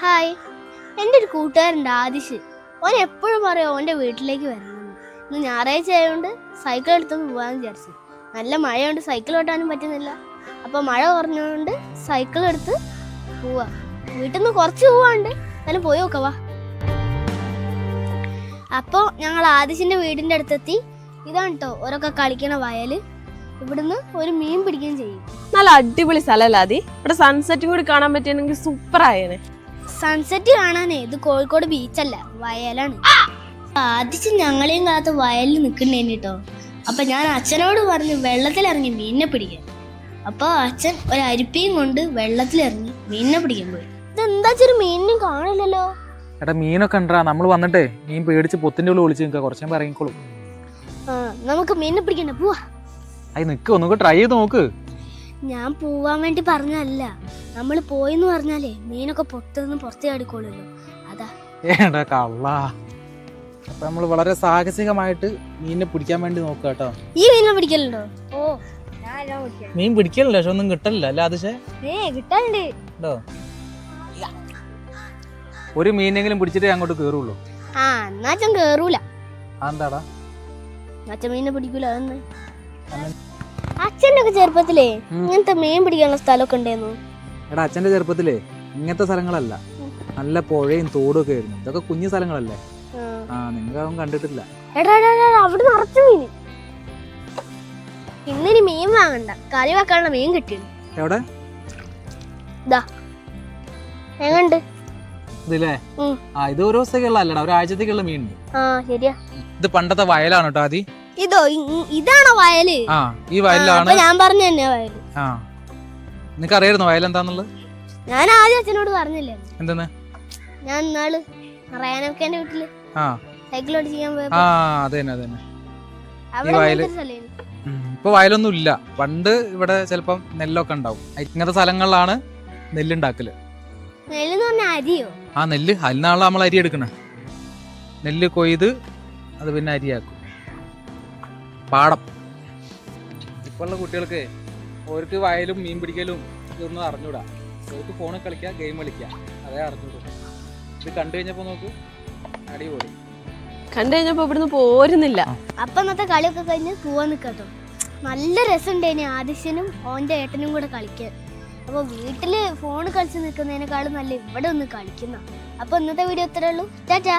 Hi. എന്റെ ഒരു കൂട്ടുകാരന്റെ ആദിശ്. ഓൻ എപ്പോഴും പറയും ഓന്റെ വീട്ടിലേക്ക് വരണമെന്ന് ഇന്ന് ഞായറാഴ്ച ആയതുകൊണ്ട് സൈക്കിൾ എടുത്തൊന്ന് പോകാമെന്ന് വിചാരിച്ചു. നല്ല മഴയുണ്ട് സൈക്കിൾ ഓട്ടാനും പറ്റുന്നില്ല. അപ്പോൾ മഴ കുറഞ്ഞതുകൊണ്ട് സൈക്കിൾ എടുത്ത് പോവാ. വീട്ടിൽ നിന്ന് കുറച്ച് പോവാണ്ട്. എന്നാലും പോയി നോക്കവാ അപ്പോൾ ഞങ്ങൾ ആദിശിന്റെ വീടിന്റെ അടുത്തെത്തി. ഇതാണ് കേട്ടോ ഓരൊക്കെ കളിക്കണ വയൽ ഇവിടുന്ന് ഒരു മീൻ പിടിക്കുകയും ചെയ്യും. നല്ല അടിപൊളി സ്ഥലമല്ല ഇവിടെ സൺസെറ്റും കൂടി കാണാൻ പറ്റിയെങ്കിൽ സൂപ്പർ ആയേനെ. സൺസെറ്റ് കാണാനേ ഇത് കോഴിക്കോട് ബീച്ചല്ല വയലാണ്. ആദ്യം ഞങ്ങളെയും കാത്ത് വയലിൽ നിൽക്കണ്ടേന് കേട്ടോ. അപ്പൊ ഞാൻ അച്ഛനോട് പറഞ്ഞ് വെള്ളത്തിലിറങ്ങി മീനിനെ പിടിക്കാൻ. അപ്പൊ അച്ഛൻ ഒരു അരിപ്പയും കൊണ്ട് വെള്ളത്തിലിറങ്ങി മീനിനെ പിടിക്കാൻ പോയി. ഇതെന്താ ചെറു മീനിനും കാണില്ലല്ലോ? എടാ മീനൊക്കെ ഉണ്ടാ നമ്മൾ വന്നിട്ടേ മീൻ പേടിച്ച് പൊത്തിന്റെ ഉള്ളിൽ ഒളിച്ച് നിൽക്കുക കുറച്ചു നേരം ഇറങ്ങിക്കോളും. നമുക്ക് മീനിനെ പിടിക്കണ്ട പോവാ. അത് നിൽക്ക് ഒന്നുകൂടെ ട്രൈ ചെയ്ത് നോക്ക്. ഞാൻ പോവാൻ വേണ്ടി പറഞ്ഞല്ല നമ്മൾ പോയെന്ന് പറഞ്ഞാലേ മീനൊക്കെ പൊട്ടുന്ന പുറത്തേ അടിക്കോളൂല്ലോ അതാ. ഏടാ കള്ള. അപ്പൊ നമ്മൾ വളരെ സാഹസികമായിട്ട് മീനിനെ പിടിക്കാൻ വേണ്ടി നോക്കുക കേട്ടോ. ഈ മീനിനെ പിടിക്കലുണ്ടോ? ഓ മീൻ പിടിക്കലില്ല പക്ഷെ ഒന്നും കിട്ടലില്ല അല്ല അതിശേ ഏ കിട്ടണ്ട് കേട്ടോ ഒരു മീനെങ്കിലും പിടിച്ചിട്ട് അങ്ങോട്ട് കേറുള്ളൂ. ആ എന്നാ കേറൂല. അതെന്താടാ? അച്ഛൻ മീനെ പിടിക്കൂല അതെന്ന് അച്ഛന്റെ ഒക്കെ ചെറുപ്പത്തിലേ ഇങ്ങനത്തെ മീൻ പിടിക്കാനുള്ള സ്ഥലമൊക്കെ ഉണ്ടായിരുന്നു എടാ അച്ഛന്റെ ചെറുപ്പത്തിലേ ഇങ്ങനത്തെ സ്ഥലങ്ങളല്ല. നല്ല പുഴയും തോടും ഒക്കെ ആയിരുന്നു. ഇതൊക്കെ കുഞ്ഞു സ്ഥലങ്ങളല്ലേ? ആ. നിങ്ങൾ അതൊന്നും കണ്ടിട്ടില്ല. അവിടെ നിറച്ചു മീൻ. ഇന്നിനി മീൻ വാങ്ങണ്ട. കറി വെക്കാനുള്ള മീൻ കിട്ടി എവിടെ? ഇതാ എങ്ങണ്ട് ഇതില്ലേ ആ ഇത് ഒരു ദിവസത്തേക്കുള്ള അല്ലടാ ഒരാഴ്ചത്തേക്കുള്ള മീൻ ഉണ്ട് ആ ശരിയാ. ഇത് പണ്ടത്തെ വയലാണ് കേട്ടോ ആദി ഇതോ ഇതാണോ വയൽ? ആ ഈ വയലാണ് ഞാൻ പറഞ്ഞു തന്നെ വയൽ. ആ. നിനക്ക് അറിയായിരുന്നോ വയൽ എന്താന്നുള്ളത് ഞാൻ ആദ്യം അച്ഛനോട് പറഞ്ഞില്ലേ. എന്തെന്ന്? ഞാൻ ഇന്നാൾ റയാനൊക്കെന്റെ വീട്ടിൽ ആ. സൈക്കിൾ ഓടിക്കാൻ ആ അതെ തന്നെ അതെ തന്നെ അവിടെ വയൽ. അങ്ങനത്തെ ഒരു സ്ഥലേനു. ഇപ്പൊ വയലൊന്നും ഇല്ല പണ്ട് ഇവിടെ ചിലപ്പം നെല്ലൊക്കെ ഉണ്ടാവും. ഇങ്ങനത്തെ സ്ഥലങ്ങളിലാണ് നെല്ലുണ്ടാക്കൽ. നെല്ലെന്ന് പറഞ്ഞ അരിയോ? ആ നെല്ല്. അതിനാണല്ലോ നമ്മൾ അരി എടുക്കണേ. നെല്ല് കൊയ്ത് അത് പിന്നെ അരിയാക്കും. പാടം. ഇപ്പോഴുള്ള കുട്ടികൾക്ക് അവർക്ക് വയലും മീൻ പിടിക്കലും ഇതൊന്നും അറിഞ്ഞൂടാ. ഓർക്ക് ഫോണിൽ കളിക്കുക ഗെയിം കളിക്കുക അതേ അറിഞ്ഞൂടൂ. ഇത് കണ്ടു കഴിഞ്ഞപ്പോൾ നോക്ക് അടിപൊളി. കണ്ടു കഴിഞ്ഞപ്പോ ഇവിടുന്ന് പോരുന്നില്ല. അപ്പൊ ഇന്നത്തെ കളിയൊക്കെ കഴിഞ്ഞ് പോവാൻ നിൽക്കാട്ടോ നല്ല രസമുണ്ടേനി ആദിശ്യനും ഓന്റെ ഏട്ടനും കൂടെ കളിക്കാൻ. അപ്പൊ വീട്ടിൽ ഫോൺ കളിച്ച് നിൽക്കുന്നതിനേക്കാളും നല്ല ഇവിടെ ഒന്ന് കളിക്കുന്ന. അപ്പൊ ഇന്നത്തെ വീഡിയോ ഇത്രേ ഉള്ളൂ. ടാറ്റാ.